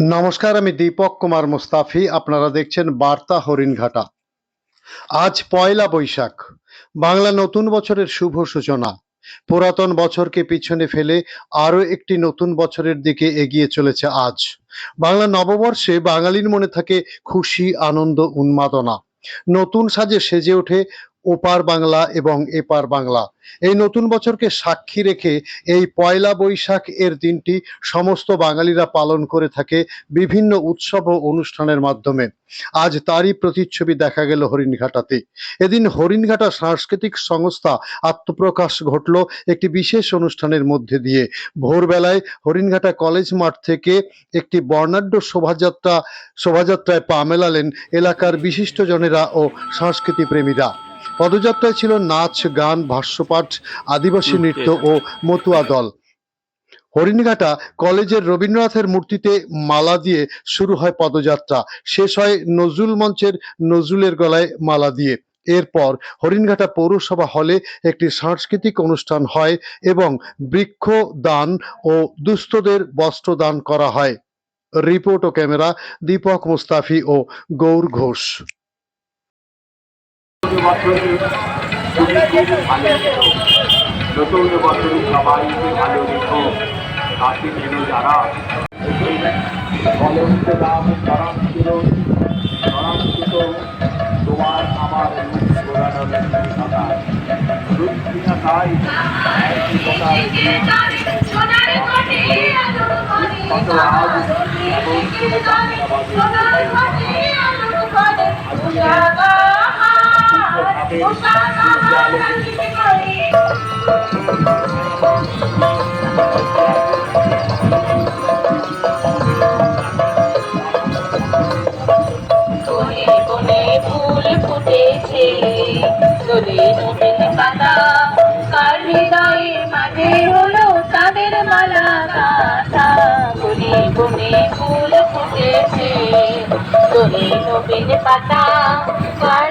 নমস্কার, আমি দীপক কুমার মুস্তাফি। আপনারা দেখছেন বার্তা হরিণঘাটা। আজ পয়লা বৈশাখ। বাংলা নতুন বছরের শুভ সূচনা। পুরাতন বছরকে পিছনে ফেলে আরও একটি নতুন বছরের দিকে এগিয়ে চলেছে আজ। বাংলা নববর্ষে বাঙালির মনে থাকে খুশি, আনন্দ, উন্মাদনা। নতুন সাজে সেজে ওঠে ওপার বাংলা এবং এপার বাংলা। এই নতুন বছরকে সাক্ষী রেখে এই পয়লা বৈশাখ এর দিনটি সমস্ত বাঙালিরা পালন করে থাকে বিভিন্ন উৎসব ও অনুষ্ঠানের মাধ্যমে। আজ তারই প্রতিচ্ছবি দেখা গেল হরিণঘাটাতে। এদিন হরিণঘাটা সাংস্কৃতিক সংস্থা আত্মপ্রকাশ ঘটল একটি বিশেষ অনুষ্ঠানের মধ্যে দিয়ে। ভোরবেলায় হরিণঘাটা কলেজ মাঠ থেকে একটি বর্ণাঢ্য শোভাযাত্রা, শোভাযাত্রায় পা মেলালেন এলাকার বিশিষ্টজনেরা ও সংস্কৃতি প্রেমীরা পদযাত্রায় ছিল নাচ গান ভাষ্যপাঠ আদিবাসী নৃত্য ও মতুয়া দল। হরিণঘাটা কলেজের রবীন্দ্রনাথের মূর্তিতে মালা দিয়ে শুরু হয় পদযাত্রা। শেষ হয় নজরুল মঞ্চের নজরুলের গলায় মালা দিয়ে। এরপর হরিণঘাটা পৌরসভা হলে একটি সাংস্কৃতিক অনুষ্ঠান হয় এবং বৃক্ষ দান ও দুস্থদের বস্ত্র দান করা হয়। রিপোর্ট ও ক্যামেরা দীপক মুস্তাফি ও গৌর ঘোষ। বছরে তুমি খুব ভালো রেখো নতুন বছরে সবাইকে ভালো রেখো তাকে যেন যারা কলঙ্ক দাম সরম ছিল সরম ছিল তোমার আমার তাই কত আজ এমন ফুল ফুটেছে দোলে নবীন পাতা কার মাঝে হলো তাদের মালা গাথা কোনে কোনে ফুল ফুটেছে। নবীন পাতা, কার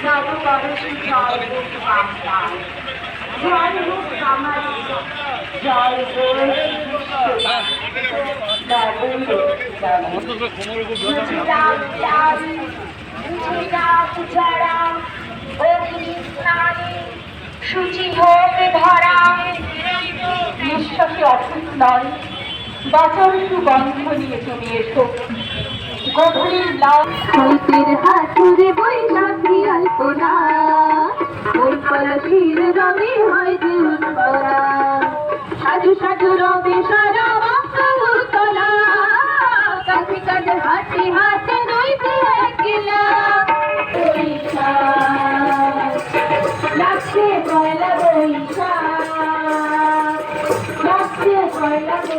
সর্ববরশী জয় হোক বাংলায় জয় হোক আমার জয় অসুখ নয় বাঁচার সুগন্ধ নিয়ে তুমি এসো। গভীর লাল হাতের হাতুরে বৈশাখী আলপনা? ওর কলসির রঙে হয় যে উৎপরা সাজু সাজু রবে সারা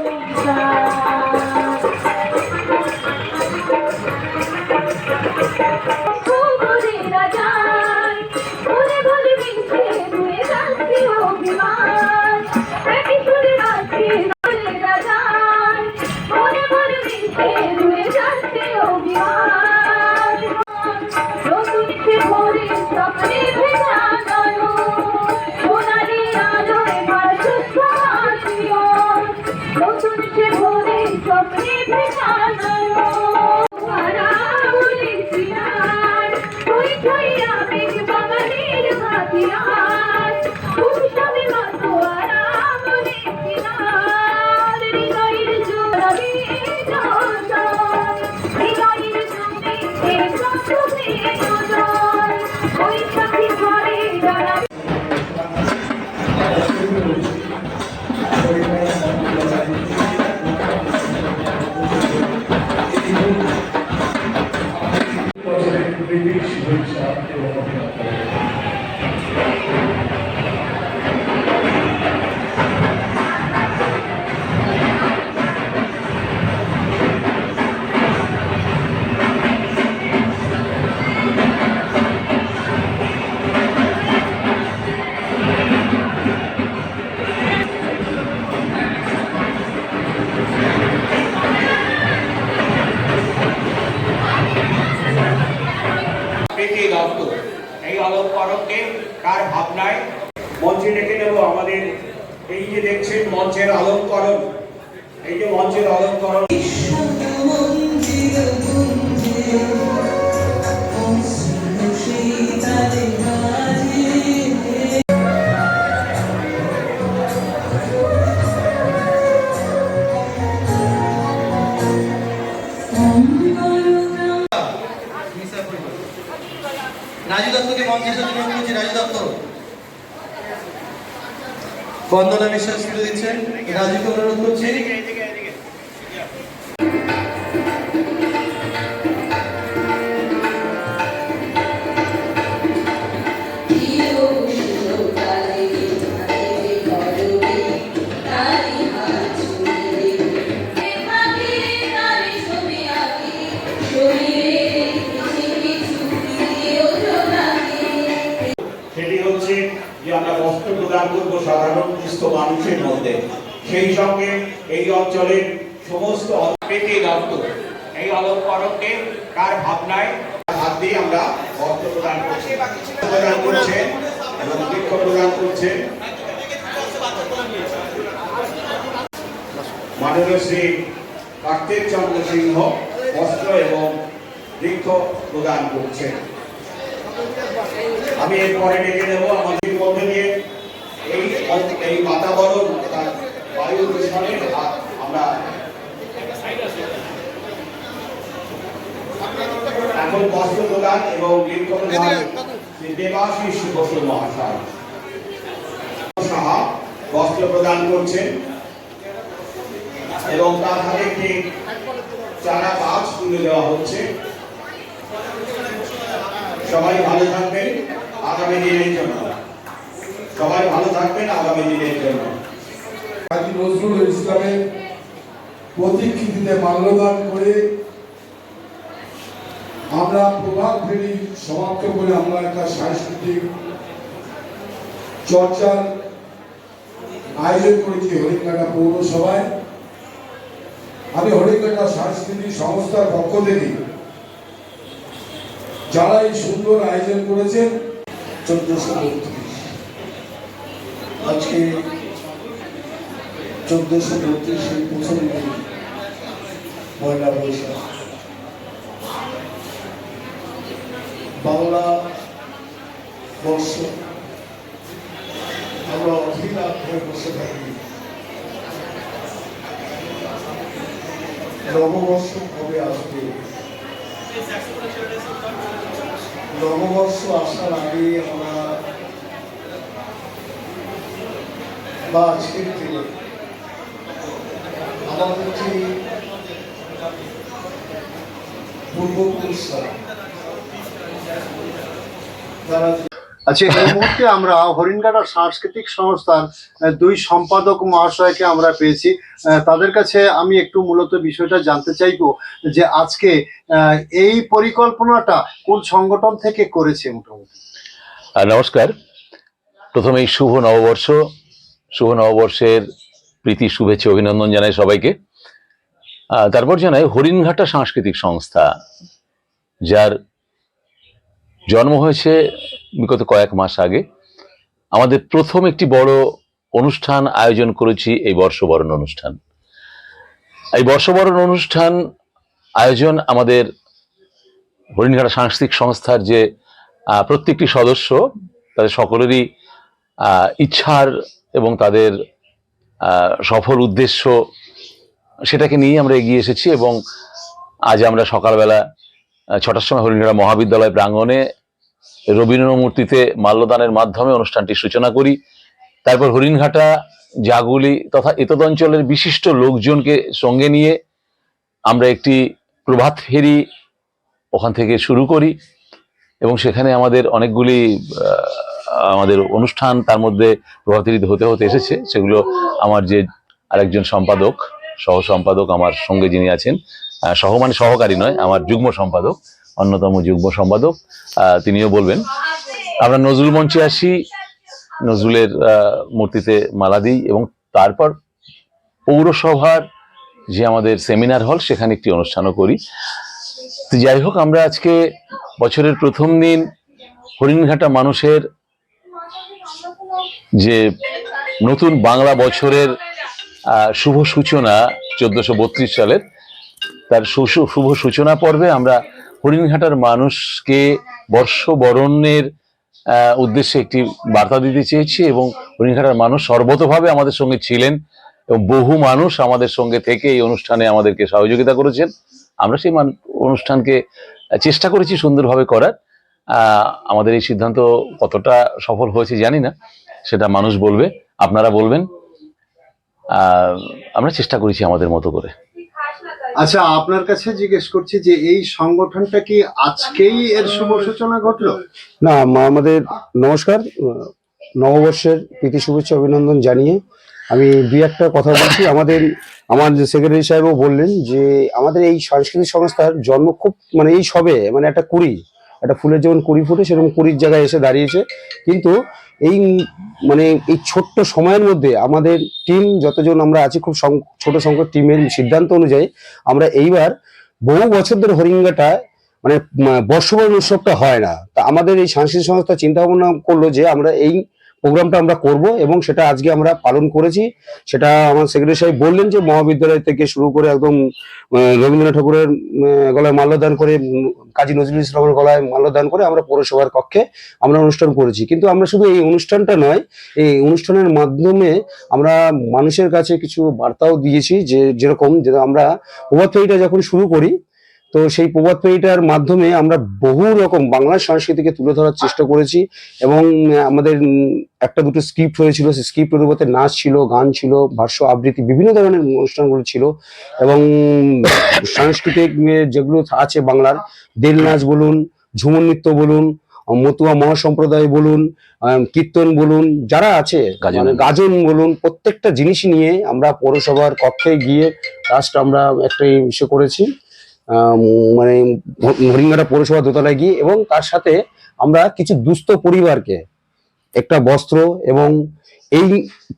বৈশাখ। কার ভাবনায় মঞ্চে ডেকে নেব আমাদের এই যে দেখছেন মঞ্চের অলঙ্করণ। এই যে মঞ্চের অলঙ্করণ। বন্দনা বিশ্বাস তুলে দিচ্ছেন রাজুকে অনুরোধ করছি। সেটি হচ্ছে যে আমরা বস্ত্র প্রদান করব সাধারণ সুস্থ মানুষের মধ্যে। সেই সঙ্গে এই অঞ্চলের সমস্ত এই অলঙ্করণকে কার ভাবনায় হাত দিয়ে আমরা বস্ত্র প্রদান করছি প্রদান করছেন এবং বৃক্ষ প্রদান করছেন। মাননীয় শ্রী কার্তিক চন্দ্র সিংহ এবং বৃক্ষ প্রদান করছেন। আমি এরপরে ডেকে নেব আমাদের মধ্যে দিয়ে এই এই বাতাবরণ অর্থাৎ বায়ু দূষণের আমরা এখন বস্ত্র প্রদান এবং মহাশয় বস্ত্র প্রদান করছেন এবং তার হাতে একটি চারা গাছ তুলে দেওয়া হচ্ছে। সবাই ভালো থাকবেন। আগামী দিনের জন্য। সবাই ভালো থাকবেন, আগামী দিনের জন্য। কাজী নজরুল ইসলামের প্রতিকৃতিতে মাল্যদান করে আমরা প্রভাত ফেরি সমাপ্ত করে আমরা একটা সাংস্কৃতিক চর্চার আয়োজন করেছি হরিণঘাটা পৌরসভায়। আমি হরিণঘাটা সাংস্কৃতিক সংস্থার পক্ষ থেকে যারা এই সুন্দর আয়োজন করেছেন, চোদ্দশো আজকে চোদ্দশো বত্রিশের প্রথম দিন পয়লা বৈশাখ। বাংলা বর্ষ। আমরা অধীরাত হয়ে বসে থাকি। নববর্ষ কবে আসবে? নববর্ষ আসার আগে আমরা বা আজকের দিনে আমাদের যে পূর্বপুরুষরা তারা আচ্ছা এই মুহূর্তে আমরা হরিণঘাটা সাংস্কৃতিক সংস্থার দুই সম্পাদক মহাশয়কে আমরা পেয়েছি। তাদের কাছে আমি একটু মূলত বিষয়টা জানতে চাইব যে আজকে এই পরিকল্পনাটা কোন সংগঠন থেকে করেছে মোটামুটি? নমস্কার। প্রথমেই শুভ নববর্ষ। শুভ নববর্ষের প্রীতি, শুভেচ্ছা, অভিনন্দন জানাই সবাইকে। তারপর জানাই হরিণঘাটা সাংস্কৃতিক সংস্থা, যার জন্ম হয়েছে বিগত কয়েক মাস আগে। আমাদের প্রথম একটি বড় অনুষ্ঠান আয়োজন করেছি এই বর্ষবরণ অনুষ্ঠান। এই বর্ষবরণ অনুষ্ঠান আয়োজন আমাদের হরিণঘাটা সাংস্কৃতিক সংস্থার যে প্রত্যেকটি সদস্য, তাদের সকলেরই ইচ্ছার এবং তাদের সফল উদ্দেশ্য সেটাকে নিয়ে আমরা এগিয়ে এসেছি এবং আজ আমরা সকালবেলা ছটার সময় হরিণঘাটা মহাবিদ্যালয় প্রাঙ্গণে রবীন্দ্র মূর্তিতে মাল্যদানের মাধ্যমে অনুষ্ঠানটির সূচনা করি। তারপর হরিণঘাটা, জাগুলি তথা এতদ অঞ্চলের বিশিষ্ট লোকজনকে সঙ্গে নিয়ে আমরা একটি প্রভাত ফেরি ওখান থেকে শুরু করি এবং সেখানে আমাদের অনেকগুলি আমাদের অনুষ্ঠান তার মধ্যে প্রভাবিত হতে হতে এসেছে। সেগুলো আমার যে আরেকজন সম্পাদক, সহ সম্পাদক আমার সঙ্গে যিনি আছেন সহ মানে সহকারী নয়, আমার যুগ্ম সম্পাদক, অন্যতম যুগ্ম সম্পাদক তিনিও বলবেন। আমরা নজরুল মঞ্চে আসি, নজরুলের মূর্তিতে মালা দিই এবং তারপর পৌরসভার যে আমাদের সেমিনার হল, সেখানে একটি অনুষ্ঠানও করি। তো যাই হোক, আমরা আজকে বছরের প্রথম দিন হরিণঘাটা মানুষের যে নতুন বাংলা বছরের শুভ সূচনা চোদ্দশো বত্রিশ সালের, তার শুভ সূচনা পর্বে আমরা হরিণঘাটার মানুষকে বর্ষবরণের উদ্দেশ্যে একটি বার্তা দিতে চেয়েছি এবং হরিণঘাটার মানুষ সর্বতভাবে আমাদের সঙ্গে ছিলেন এবং বহু মানুষ আমাদের সঙ্গে থেকে এই অনুষ্ঠানে আমাদেরকে সহযোগিতা করেছেন। আমরা সেই অনুষ্ঠানকে চেষ্টা করেছি সুন্দরভাবে করার। আমাদের এই সিদ্ধান্ত কতটা সফল হয়েছে জানি না। সেটা মানুষ বলবে আপনারা বলবেন। আমরা চেষ্টা করেছি আমাদের মতো করে। আচ্ছা আপনার কাছে জিজ্ঞেস করছি যে এই সংগঠনটা কি আজকেই এর শুভ সূচনা ঘটলো? না আমাদের নমস্কার। নববর্ষের প্রীতি শুভেচ্ছা অভিনন্দন জানিয়ে আমি দুই একটা কথা বলছি। আমাদের আমার সেক্রেটারি সাহেবও বললেন যে আমাদের এই সাংস্কৃতিক সংস্থার জন্ম খুব মানে এই সবে মানে একটা কুড়ি। একটা ফুলের যেমন কুড়ি ফুটে সেরকম কুড়ির জায়গায় এসে দাঁড়িয়েছে। কিন্তু এই মানে এই ছোট্ট সময়ের মধ্যে আমাদের টিম যতজন আমরা আছি, খুব ছোট সংখ্যক টিমের সিদ্ধান্ত অনুযায়ী আমরা এইবার বহু বছর ধরে হরিঙ্গাটা মানে বর্ষবরণ উৎসবটা হয় না। তা আমাদের এই সাংস্কৃতিক সংস্থা চিন্তা ভাবনা করল যে আমরা এই প্রোগ্রামটা আমরা করব এবং সেটা আজকে আমরা পালন করেছি। সেটা আমার সেক্রেটারি সাহেব বললেন যে মহাবিদ্যালয় থেকে শুরু করে একদম রবীন্দ্রনাথ ঠাকুরের গলায় মাল্যদান করে, কাজী নজরুল ইসলামের গলায় মাল্যদান করে আমরা পৌরসভার কক্ষে আমরা অনুষ্ঠান করেছি। কিন্তু আমরা শুধু এই অনুষ্ঠানটা নয়, এই অনুষ্ঠানের মাধ্যমে আমরা মানুষের কাছে কিছু বার্তাও দিয়েছি যে যেরকম, যে আমরা ফেরিটা যখন শুরু করি তো সেই প্রবাদ পেরিটার মাধ্যমে আমরা বহু রকম বাংলার সংস্কৃতিকে তুলে ধরার চেষ্টা করেছি এবং আমাদের একটা দুটো স্ক্রিপ্ট হয়েছিল সেই স্ক্রিপ্ট অনুপাতে নাচ ছিল গান ছিল ভাষ্য আবৃত্তি বিভিন্ন ধরনের অনুষ্ঠানগুলো ছিল এবং সাংস্কৃতিক যেগুলো আছে বাংলার দেল নাচ বলুন ঝুমুর নৃত্য বলুন মতুয়া মহাসম্প্রদায় বলুন কীর্তন বলুন যারা আছে গাজন। মানে বলুন প্রত্যেকটা জিনিস নিয়ে আমরা পৌরসভার কক্ষে গিয়ে লাস্ট আমরা একটা ইসে করেছি আম, মানে হরিঙ্গাটা পৌরসভা দোতলায় গিয়ে এবং তার সাথে আমরা কিছু দুস্থ পরিবারকে একটা বস্ত্র এবং এই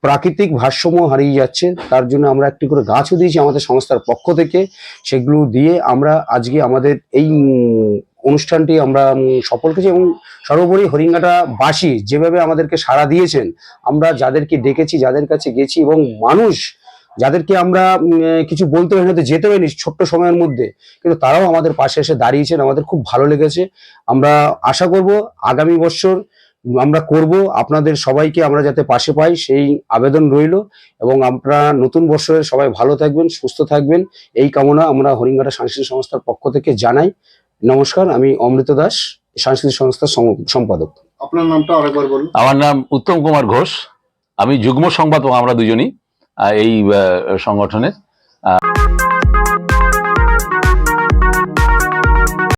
প্রাকৃতিক ভারসাম্য হারিয়ে যাচ্ছে তার জন্য আমরা একটি করে গাছও দিয়েছি আমাদের সংস্থার পক্ষ থেকে সেগুলো দিয়ে আমরা আজকে আমাদের এই অনুষ্ঠানটি আমরা সফল করেছি এবং সর্বোপরি হরিঙ্গাটা বাসী যেভাবে আমাদেরকে সাড়া দিয়েছেন আমরা যাদেরকে ডেকেছি যাদের কাছে গেছি এবং মানুষ যাদেরকে আমরা কিছু বলতে পারি হয়তো যেতে পারিনি ছোট্ট সময়ের মধ্যে কিন্তু তারাও আমাদের পাশে এসে দাঁড়িয়েছেন আমাদের খুব ভালো লেগেছে। আমরা আশা করব আগামী বছর আমরা করব আপনাদের সবাইকে আমরা যাতে পাশে পাই সেই আবেদন রইল এবং আমরা নতুন বছরে সবাই ভালো থাকবেন সুস্থ থাকবেন। এই কামনা আমরা হরিঙ্গাটা সাংস্কৃতিক সংস্থার পক্ষ থেকে জানাই। নমস্কার আমি অমৃত দাস সাংস্কৃতিক সংস্থার সম্পাদক। আপনার নামটা আরেকবার বলুন। আমার নাম উত্তম কুমার ঘোষ আমি যুগ্ম সংবাদক আমরা দুজনই। এই সংগঠনের